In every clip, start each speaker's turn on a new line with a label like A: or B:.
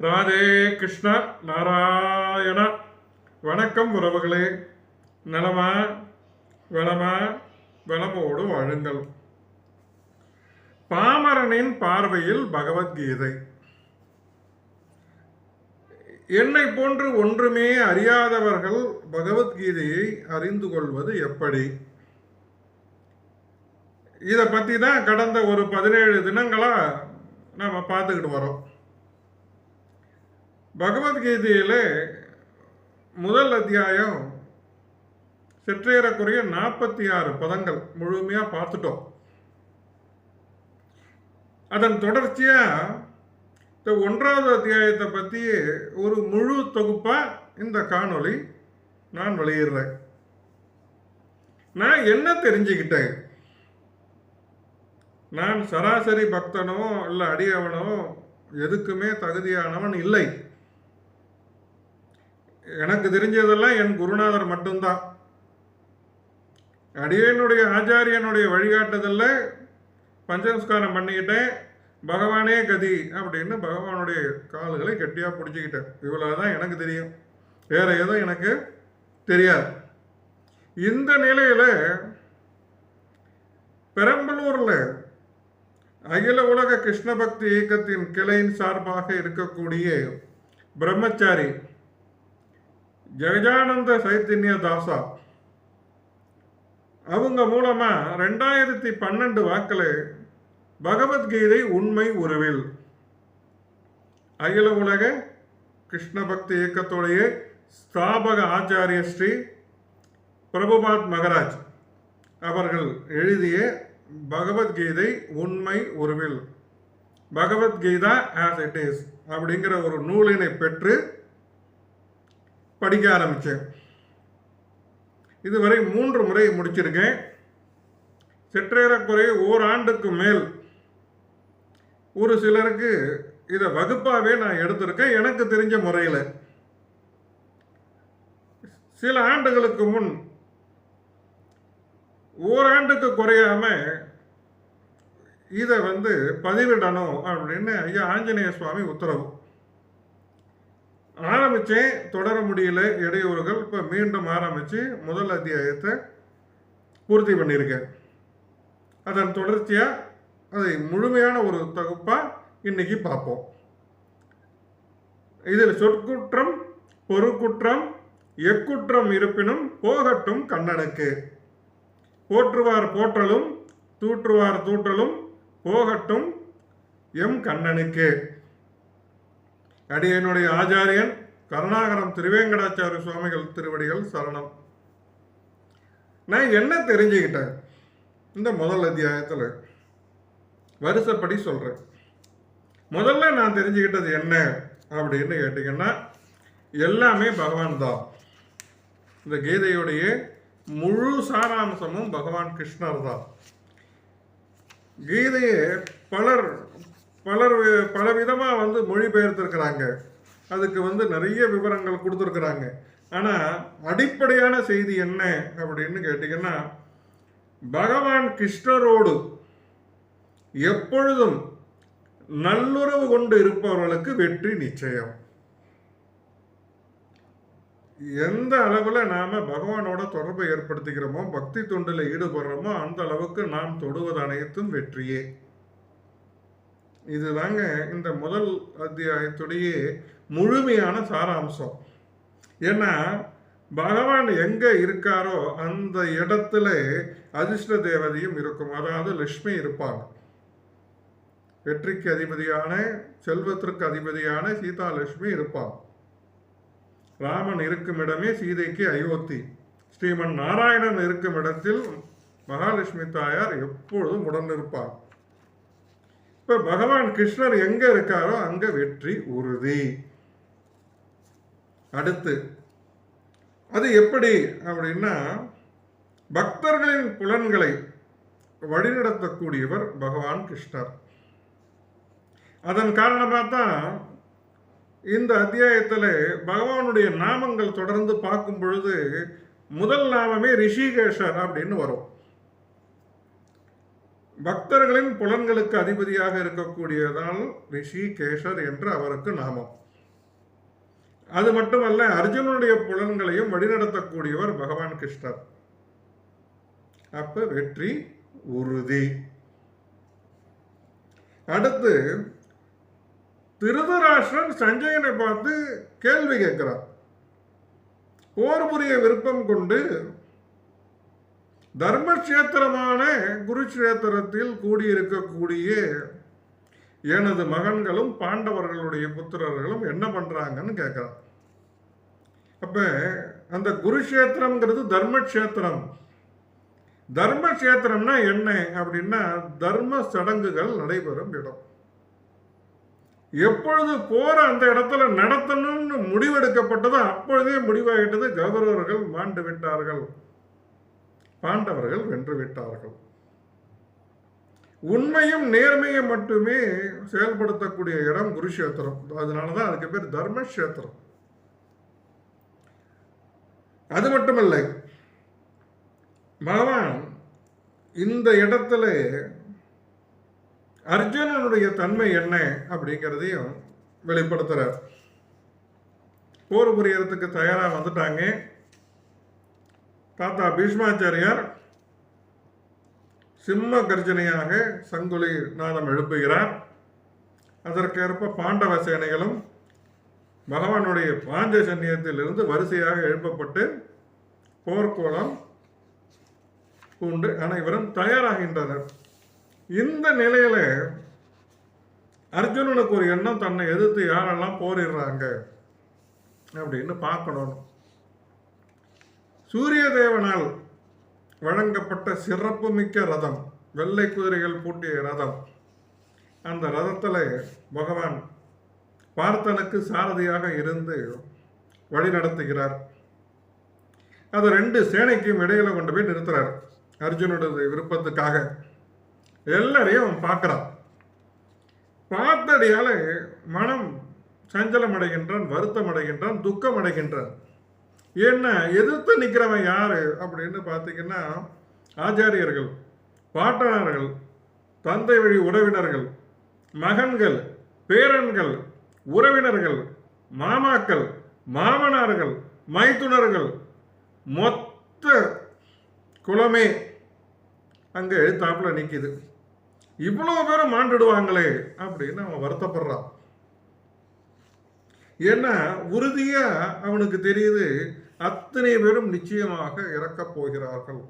A: ராதே கிருஷ்ண நாராயண. வணக்கம் உறவுகளே. நலமா வளமா வளமோடு வாழுங்கள். பாமரனின் பார்வையில் பகவத்கீதை. என்னை போன்று ஒன்றுமே அறியாதவர்கள் பகவத்கீதையை அறிந்து கொள்வது எப்படி? இதை பற்றி தான் கடந்த ஒரு பதினேழு தினங்களாக நம்ம பார்த்துக்கிட்டு வரோம். பகவத்கீதையில் முதல் அத்தியாயம் சிற்றேறக்குறைய நாற்பத்தி ஆறு பதங்கள் முழுமையாக பார்த்துட்டோம். அதன் தொடர்ச்சியாக இந்த ஒன்றாவது அத்தியாயத்தை பற்றி ஒரு முழு தொகுப்பாக இந்த காணொளி நான் வெளியிடுறேன். நான் என்ன தெரிஞ்சுக்கிட்டேன்? நான் சராசரி பக்தனோ இல்லை அடியவனோ எதுக்குமே தகுதியானவன் இல்லை. எனக்கு தெரிஞ்சதெல்லாம் என் குருநாதர் மட்டும்தான். அடியனுடைய ஆச்சாரியனுடைய வழிகாட்டுதலில் பஞ்சசம்ஸ்காரம் பண்ணிக்கிட்டேன். பகவானே கதி அப்படின்னு பகவானுடைய கால்களை கெட்டியாக பிடிச்சிக்கிட்டேன். இவ்வளோ தான் எனக்கு தெரியும். வேற எதுவும் எனக்கு தெரியாது. இந்த நிலையில் பெரம்பலூரில் அகில உலக கிருஷ்ண பக்தி இயக்கத்தின் கிளையின் சார்பாக இருக்கக்கூடிய பிரம்மச்சாரி ஜெகஜானந்த சைத்தன்ய தாசா. அவங்க மூலமா ரெண்டாயிரத்தி பன்னெண்டு வாக்கில் பகவத்கீதை உண்மை உருவில். அகில உலக கிருஷ்ண பக்தி இயக்கத்துடைய ஸ்தாபக ஆச்சாரிய ஸ்ரீ பிரபுபாத் மகராஜ் அவர்கள் எழுதிய பகவத்கீதை உண்மை உருவில். பகவத்கீதா ஆஸ் இட் இஸ் அப்படிங்கிற ஒரு நூலினை பெற்று படிக்க ஆரம்பித்தேன் இதுவரை மூன்று முறை முடிச்சிருக்கேன். சிற்றேறக்குறைய ஓராண்டுக்கு மேல் ஒரு சிலருக்கு இதை வகுப்பாகவே நான் எடுத்திருக்கேன். எனக்கு தெரிஞ்ச முறையில். சில ஆண்டுகளுக்கு முன் ஓராண்டுக்கு குறையாம இதை வந்து பதிவிடணும் அப்படின்னு ஐயா ஆஞ்சநேய சுவாமி உத்தரவு. ஆரம்பித்தேன் தொடர முடியல இடையூறுகள் இப்போ மீண்டும் ஆரம்பித்து முதல் அத்தியாயத்தை பூர்த்தி பண்ணியிருக்கேன். அதன் தொடர்ச்சியாக அதை முழுமையான ஒரு தொகுப்பாக இன்னைக்கு பார்ப்போம். இதில் சொற்குற்றம் பொறுக்குற்றம் எக்குற்றம் இருப்பினும் போகட்டும் கண்ணனுக்கு. போற்றுவார் போற்றலும் தூற்றுவார் தூற்றலும் போகட்டும் எம் கண்ணனுக்கு. அடியனுடைய ஆச்சாரியன் கருணாகரம் திருவேங்கடாச்சாரிய சுவாமிகள் திருவடிகள் சரணம். நான் என்ன தெரிஞ்சுக்கிட்டேன்? இந்த முதல் அத்தியாயத்தில் வருஷப்படி சொல்கிறேன் முதல்ல நான் தெரிஞ்சுக்கிட்டது என்ன அப்படின்னு கேட்டிங்கன்னா எல்லாமே பகவான் தான். இந்த கீதையுடைய முழு சாராம்சமும் பகவான் கிருஷ்ணர் தான். கீதையை பலர் பலர் பல விதமாக வந்து மொழிபெயர்த்திருக்கிறாங்க. அதுக்கு வந்து நிறைய விவரங்கள் கொடுத்துருக்குறாங்க. ஆனால் அடிப்படையான செய்தி என்ன அப்படின்னு கேட்டிங்கன்னா பகவான் கிருஷ்ணரோடு எப்பொழுதும் நல்லுறவு கொண்டு இருப்பவர்களுக்கு வெற்றி நிச்சயம். எந்த அளவில் நாம் பகவானோட தொடர்பை ஏற்படுத்திக்கிறோமோ பக்தி தொண்டில் ஈடுபடுறோமோ அந்த அளவுக்கு நாம் தொடுவது அனைத்தும் வெற்றியே. இதுதாங்க இந்த முதல் அத்தியாயத்துடைய முழுமையான சாராம்சம். ஏன்னா பகவான் எங்க இருக்காரோ அந்த இடத்துல அதிர்ஷ்ட தேவதையும் இருக்கும். அதாவது லட்சுமி இருப்பாங்க. வெற்றிக்கு அதிபதியான செல்வத்திற்கு அதிபதியான சீதா லட்சுமி இருப்பாங்க. ராமன் இருக்கும் இடமே சீதைக்கு அயோத்தி. ஸ்ரீமன் நாராயணன் இருக்கும் இடத்தில் மகாலட்சுமி தாயார் எப்பொழுதும் உடன் இருப்பார் இப்ப பகவான் கிருஷ்ணர் எங்க இருக்காரோ அங்க வெற்றி உறுதி. அடுத்து அது எப்படி அப்படின்னா பக்தர்களின் புலன்களை வழிநடத்தக்கூடியவர் பகவான் கிருஷ்ணர். அதன் காரணமாக தான் இந்த அத்தியாயத்தில் பகவானுடைய நாமங்கள் தொடர்ந்து பார்க்கும் பொழுது முதல் நாமமே ரிஷிகேஷர் அப்படின்னு வரும். பக்தர்களின் புலன்களுக்கு அதிபதியாக இருக்கக்கூடியதால் ரிஷிகேஷர் என்று அவருக்கு நாமம். அது மட்டுமல்ல அர்ஜுனனுடைய புலன்களையும் வழிநடத்தக்கூடியவர் பகவான் கிருஷ்ணர். அப்ப வெற்றி உறுதி. அடுத்து திருதராஷ்டிரன் சஞ்சயனை பார்த்து கேள்வி கேட்கிறார். போர் புரிய விருப்பம் கொண்டு தர்மக்ஷேத்திரமான குருக்ஷேத்திரத்தில் கூடியிருக்கக்கூடிய எனது மகன்களும் பாண்டவர்களுடைய புத்திரர்களும் என்ன பண்ணுறாங்கன்னு கேட்குறான் அப்போ அந்த குருக்ஷேத்திரம்ங்கிறது தர்மக்ஷேத்திரம். தர்மக்ஷேத்திரம்னா என்ன அப்படின்னா தர்ம சடங்குகள் நடைபெறும் இடம். எப்பொழுது போற அந்த இடத்துல நடத்தணும்னு முடிவெடுக்கப்பட்டதோ அப்பொழுதே முடிவாயிட்டது கௌரவர்கள் மாண்டு விட்டார்கள். பாண்டவர்கள் வென்று விட்டார்கள். உண்மையும் நேர்மையும் மட்டுமே செயல்படுத்தக்கூடிய இடம் குருஷேத்திரம் அதனாலதான் அதுக்கு பேர் தர்மக்ஷேத்திரம். அது மட்டுமல்ல பகவான் இந்த இடத்துல அர்ஜுனனுடைய தன்மை என்ன அப்படிங்கிறதையும் வெளிப்படுத்துறார். போர் புரியறதுக்கு தயாராக வந்துட்டாங்க. தாத்தா பீஷ்மாச்சாரியார் சிம்ம கர்ஜனையாக சங்குலி நாதம் எழுப்புகிறார். அதற்கேற்ப பாண்டவ சேனைகளும் பகவானுடைய பாஞ்ச சன்னியத்திலிருந்து வரிசையாக எழுப்பப்பட்டு போர்க்கோளம் பூண்டு அனைவரும் தயாராகின்றனர். இந்த நிலையில அர்ஜுனனுக்கு ஒரு எண்ணம் தன்னை எதிர்த்து யாரெல்லாம் போரிடுறாங்க அப்படின்னு பார்க்கணும். சூரிய தேவனால் வழங்கப்பட்ட சிறப்புமிக்க ரதம் வெள்ளை குதிரைகள் பூட்டிய ரதம். அந்த ரதத்தில் பகவான் பார்த்தனுக்கு சாரதியாக இருந்து வழி நடத்துகிறார். அது ரெண்டு சேனைக்கும் இடையில கொண்டு போய் நிறுத்துறார். அர்ஜுனோட விருப்பத்துக்காக. எல்லாரையும் பார்க்கிறான். பார்த்தடியால மனம் சஞ்சலம் அடைகின்றான் வருத்தம் அடைகின்றான் துக்கம் அடைகின்றான் என்ன? எதிர்த்து நிற்கிறவன் யாரு? அப்படின்னு பார்த்தீங்கன்னா ஆச்சாரியர்கள் பாட்டனார்கள் தந்தை வழி உறவினர்கள் மகன்கள் பேரன்கள் உறவினர்கள் மாமாக்கள் மாமனார்கள் மைத்துனர்கள். மொத்த குலமே அங்கே எழுத்தாப்புல நிற்கிது இவ்வளோ பேரும் மாண்டுடுவாங்களே அப்படின்னு அவன் வருத்தப்படுறான். ஏன்னா உறுதியாக அவனுக்கு தெரியுது அத்தனை பேரும் நிச்சயமாக இறக்கப் போகிறார்கள்.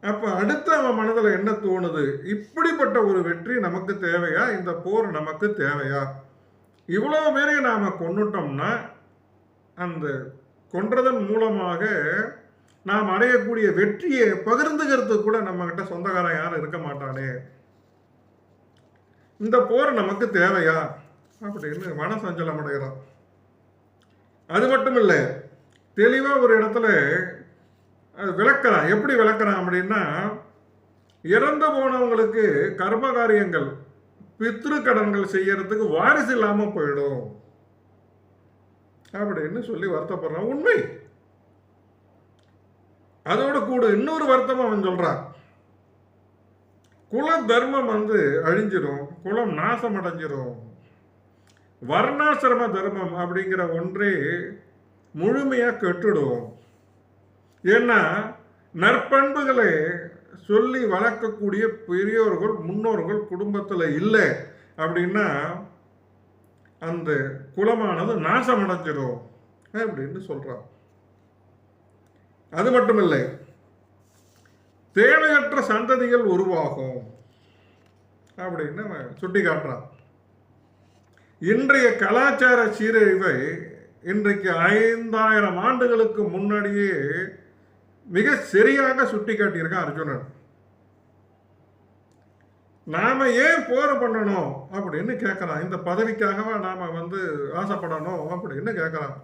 A: அப்ப அடுத்து அவன் மனதில் என்ன தோணுது? இப்படிப்பட்ட ஒரு வெற்றி நமக்கு தேவையா? இந்த போர் நமக்கு தேவையா? இவ்வளவு பேரை நாம கொன்னுட்டோம்னா அந்த கொன்றதன் மூலமாக நாம் அடையக்கூடிய வெற்றியை பகிர்ந்துக்கிறது கூட நம்ம கிட்ட சொந்தக்காரன் யாரும் இருக்க மாட்டானே. இந்த போர் நமக்கு தேவையா? அப்படின்னு மனசஞ்சலம் அடைகிறான் அது மட்டும் இல்லை தெளிவாக ஒரு இடத்துல அது எப்படி விளக்கிறான் அப்படின்னா இறந்து போனவங்களுக்கு கர்ம காரியங்கள் பித்ரு கடன்கள் செய்யறதுக்கு வாரிசு இல்லாமல் போயிடும். அப்படின்னு சொல்லி வருத்தப்படுறான். உண்மை. அதோட கூட இன்னொரு வருத்தம் அவன் சொல்றான். குல தர்மம் வந்து அழிஞ்சிடும் குலம் நாசம் அடைஞ்சிடும் வர்ணாசிரம தர்மம் அப்படிங்கிற ஒன்றே முழுமையாக கெட்டுடும். ஏன்னா நற்பண்புகளை சொல்லி வளர்க்கக்கூடிய பெரியோர்கள் முன்னோர்கள் குடும்பத்தில் இல்லை அப்படின்னா அந்த குலமானது நாசம் அடைஞ்சிடும் அப்படின்னு சொல்கிறான் அது மட்டும் இல்லை தேவையற்ற சந்ததிகள் உருவாகும் அப்படின்னு சுட்டி காட்டுறான் இன்றைய கலாச்சார சீரழிவை இன்றைக்கு ஐந்தாயிரம் ஆண்டுகளுக்கு முன்னாடியே மிக சரியாக சுட்டி காட்டியிருக்கான் அர்ஜுனன். நாம ஏன் போர் பண்ணணும் அப்படின்னு கேட்கறான் இந்த பதவிக்காகவா நாம வந்து ஆசைப்படணும் அப்படின்னு கேட்கறான்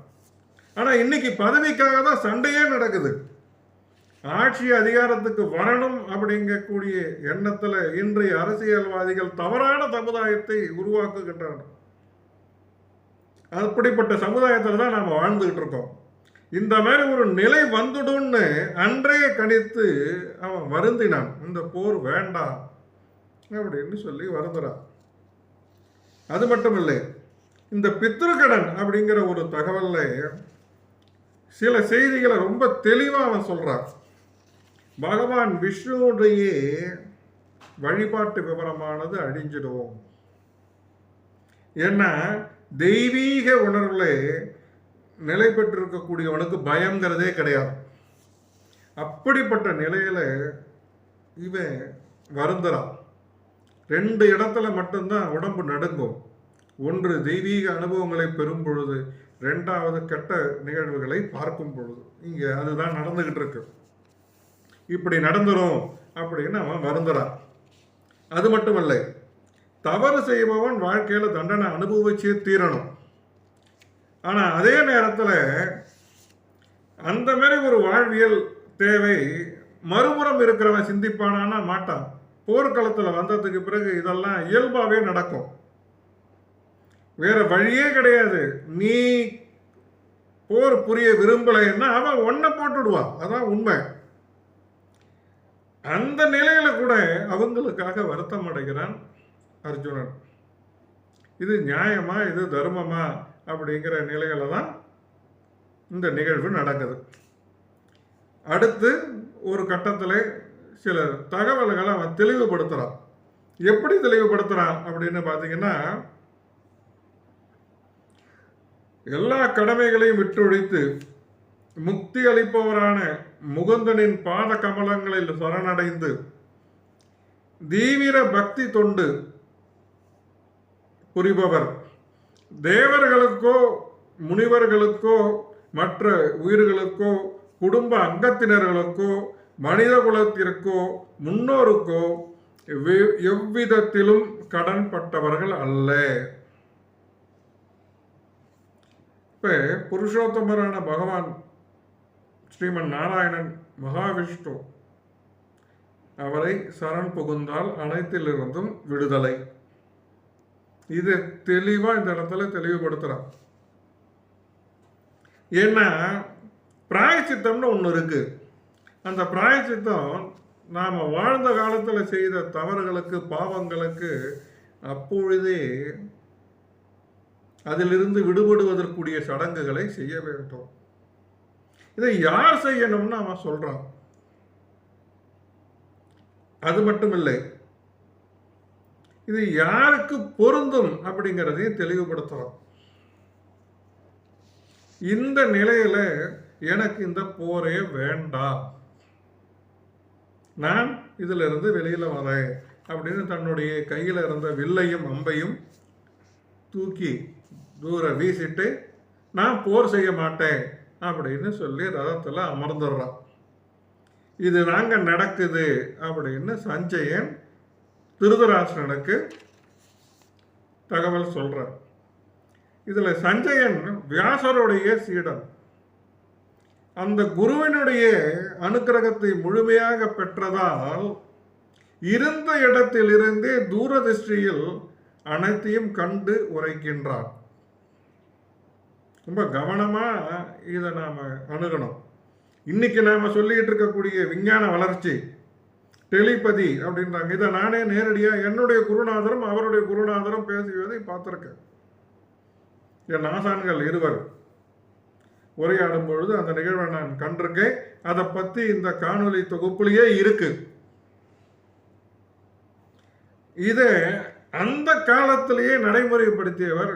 A: ஆனா இன்னைக்கு பதவிக்காக தான் சண்டையே நடக்குது. ஆட்சி அதிகாரத்துக்கு வரணும் அப்படிங்கக்கூடிய எண்ணத்துல இன்றைய அரசியல்வாதிகள் தவறான சமுதாயத்தை உருவாக்குகின்றனர். அப்படிப்பட்ட சமுதாயத்தில் தான் நாம் வாழ்ந்துக்கிட்டு இருக்கோம். இந்த மாதிரி ஒரு நிலை வந்துடும்னு அன்றைய கணித்து அவன் வருந்தினான். இந்த போர் வேண்டாம் அப்படின்னு சொல்லி வருந்துறான். அது மட்டும் இல்லை இந்த பித்திருக்கடன் அப்படிங்கிற ஒரு தகவலில் சில செய்திகளை ரொம்ப தெளிவாக அவன் சொல்கிறான் பகவான் விஷ்ணுடைய வழிபாட்டு விவரமானது அழிஞ்சிடும். ஏன்னா தெய்வீக உணர்வில் நிலை பெற்றிருக்கக்கூடியவனுக்கு பயங்கிறதே கிடையாது. அப்படிப்பட்ட நிலையில் இவன் வருந்துறான். ரெண்டு இடத்துல மட்டும்தான் உடம்பு நடுங்கும். ஒன்று தெய்வீக அனுபவங்களை பெறும் பொழுது ரெண்டாவது கெட்ட நிகழ்வுகளை பார்க்கும் பொழுது. இங்கே அதுதான் நடந்துக்கிட்டு இருக்கு. இப்படி நடந்துரும் அப்படின்னு அவன் வருந்துறான். அது மட்டுமல்ல தவறு செய்பவன் வாழ்க்கையில் தண்டனை அனுபவிச்சே தீரணும். ஆனால் அதே நேரத்தில் அந்த மாதிரி ஒரு வாழ்வியல் தேவை மறுபுறம் இருக்கிறவன் சிந்திப்பானானா மாட்டான். போர்க்களத்தில் வந்ததுக்கு பிறகு இதெல்லாம் இயல்பாகவே நடக்கும். வேற வழியே கிடையாது. நீ போர் புரிய விரும்பலைன்னா அவன் ஒன்றை போட்டுடுவான். அதான் உண்மை. அந்த நிலையில கூட அவங்களுக்காக வருத்தம் அடைகிறான். அர்ஜுனன். இது நியாயமா இது தர்மமா அப்படிங்கிற நிலையில தான் இந்த நிகழ்வு நடக்குது. அடுத்து ஒரு கட்டத்தில் சில தகவல்களை அவன் தெளிவுபடுத்துகிறான் எப்படி தெளிவுபடுத்துகிறான் அப்படின்னு பார்த்தீங்கன்னா எல்லா கடமைகளையும் விட்டொழித்து முக்தி அளிப்பவரான முகுந்தனின் பாத கமலங்களில் சரணடைந்து தீவிர பக்தி தொண்டு புரிபவர். தேவர்களுக்கோ முனிவர்களுக்கோ மற்ற உயிர்களுக்கோ குடும்ப அங்கத்தினர்களுக்கோ மனித குலத்திற்கோ முன்னோருக்கோ எவ்விதத்திலும் கடன்பட்டவர்கள் அல்ல. இப்ப புருஷோத்தமரான பகவான் ஸ்ரீமன் நாராயணன் மகாவிஷ்ணு அவரை சரண் புகுந்தால் அனைத்திலிருந்தும் விடுதலை. இது தெளிவா இந்த இடத்துல தெளிவுபடுத்துறான். ஏன்னா பிராயச்சித்தம்னு ஒன்று இருக்கு. அந்த பிராயச்சித்தம் நாம் வாழ்ந்த காலத்தில் செய்த தவறுகளுக்கு பாவங்களுக்கு அப்பொழுதே அதிலிருந்து விடுபடுவதற்குரிய சடங்குகளை செய்ய வேண்டும். இதை யார் செய்யணும்னு அவன் சொல்றான். அது மட்டும் இல்லை இது யாருக்கு பொருந்தும் அப்படிங்கிறதையும் தெளிவுபடுத்துகிறோம் இந்த நிலையில எனக்கு இந்த போரே வேண்டாம் நான் இதுல இருந்து வெளியில வரேன் அப்படின்னு தன்னுடைய கையில இருந்த வில்லையும் அம்பையும் தூக்கி தூர வீசிட்டு நான் போர் செய்ய மாட்டேன் அப்படின்னு சொல்லி ரதத்தில் அமர்ந்துடுறான். இது நாங்கள் நடக்குது அப்படின்னு சஞ்சயன் திருதராசனுக்கு தகவல் சொல்கிறார் இதில் சஞ்சயன் வியாசருடைய சீடன். அந்த குருவினுடைய அனுக்கிரகத்தை முழுமையாக பெற்றதால் இருந்த இடத்திலிருந்தே தூரதிஷ்டியில் அனைத்தையும் கண்டு உரைக்கின்றார். ரொம்ப கவனமாக இதை நாம் அணுகணும். இன்னைக்கு நாம் சொல்லிகிட்டு இருக்கக்கூடிய விஞ்ஞான வளர்ச்சி டெலிபதி அப்படின்றாங்க. இதை நானே நேரடியாக என்னுடைய குருநாதரும் அவருடைய குருநாதரும் பேசுவதை பார்த்துருக்கேன். என் ஆசான்கள் இருவர் உரையாடும் பொழுது அந்த நிகழ்வை நான் கண்டிருக்கேன். அதை பற்றி இந்த காணொலி தொகுப்புலேயே இருக்கு. இதை அந்த காலத்திலேயே நடைமுறைப்படுத்தியவர்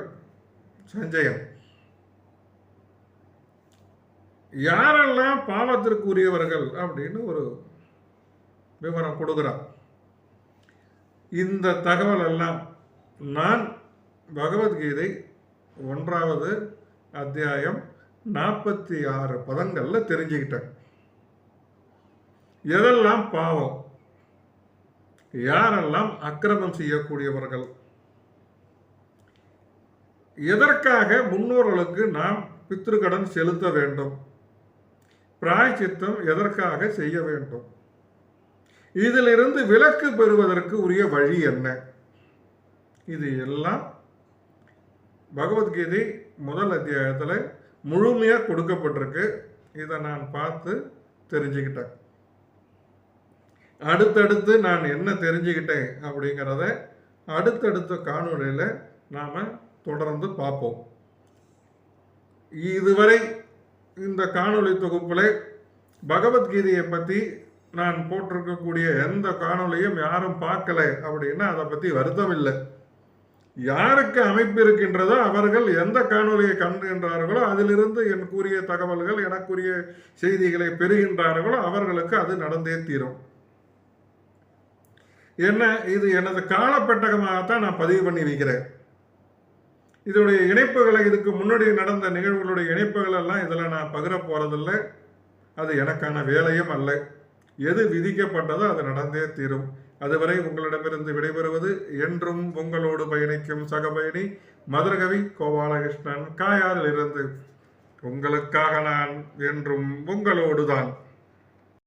A: சஞ்சயன் யாரெல்லாம் பாவத்திற்குரியவர்கள் அப்படின்னு ஒரு விவரம் கொடுக்குறார். இந்த தகவல் எல்லாம் நான் பகவத்கீதை ஒன்றாவது அத்தியாயம் நாற்பத்தி ஆறு பதங்களில் தெரிஞ்சுக்கிட்டேன். எதெல்லாம் பாவம் யாரெல்லாம் அக்கிரமம் செய்யக்கூடியவர்கள் எதற்காக முன்னோர்களுக்கு நாம் பித்திருக்கடன் செலுத்த வேண்டும் பிராய்ச்சித்தம் எதற்காக செய்ய வேண்டும் இதிலிருந்து விலக்கு பெறுவதற்கு உரிய வழி என்ன? இது எல்லாம் பகவத்கீதை முதல் அத்தியாயத்தில் முழுமையாக கொடுக்கப்பட்டிருக்கு. இதை நான் பார்த்து தெரிஞ்சுக்கிட்டேன். அடுத்தடுத்து நான் என்ன தெரிஞ்சுக்கிட்டேன் அப்படிங்கிறத அடுத்தடுத்த காணொலியில் நாம் தொடர்ந்து பார்ப்போம். இதுவரை இந்த காணொளி தொகுப்பில் பகவத்கீதையை பற்றி நான் போட்டிருக்கக்கூடிய எந்த காணொலியும் யாரும் பார்க்கல அப்படின்னா அதை பற்றி வருத்தம் இல்லை யாருக்கு அமைப்பு இருக்கின்றதோ அவர்கள் எந்த காணொலியை கண்டுகின்றார்களோ அதிலிருந்து என் கூறிய தகவல்கள் எனக்குரிய செய்திகளை பெறுகின்றார்களோ அவர்களுக்கு அது நடந்தே தீரும். என்ன? இது எனது காலப்பெட்டகமாகத்தான் நான் பதிவு பண்ணி வைக்கிறேன். இதோடைய இணைப்புகளை இதுக்கு முன்னாடி நடந்த நிகழ்வுகளுடைய இணைப்புகள் எல்லாம் இதில் நான் பகிர போறதில்ல. அது எனக்கான வேலையும் அல்ல. எது விதிக்கப்பட்டதோ அது நடந்தே தீரும். அதுவரை உங்களிடமிருந்து விடைபெறுவது என்றும் உங்களோடு பயணிக்கும் சகபயணி மதுரகவி கோபாலகிருஷ்ணன். காயாரில் இருந்து உங்களுக்காக நான் என்றும் உங்களோடுதான்.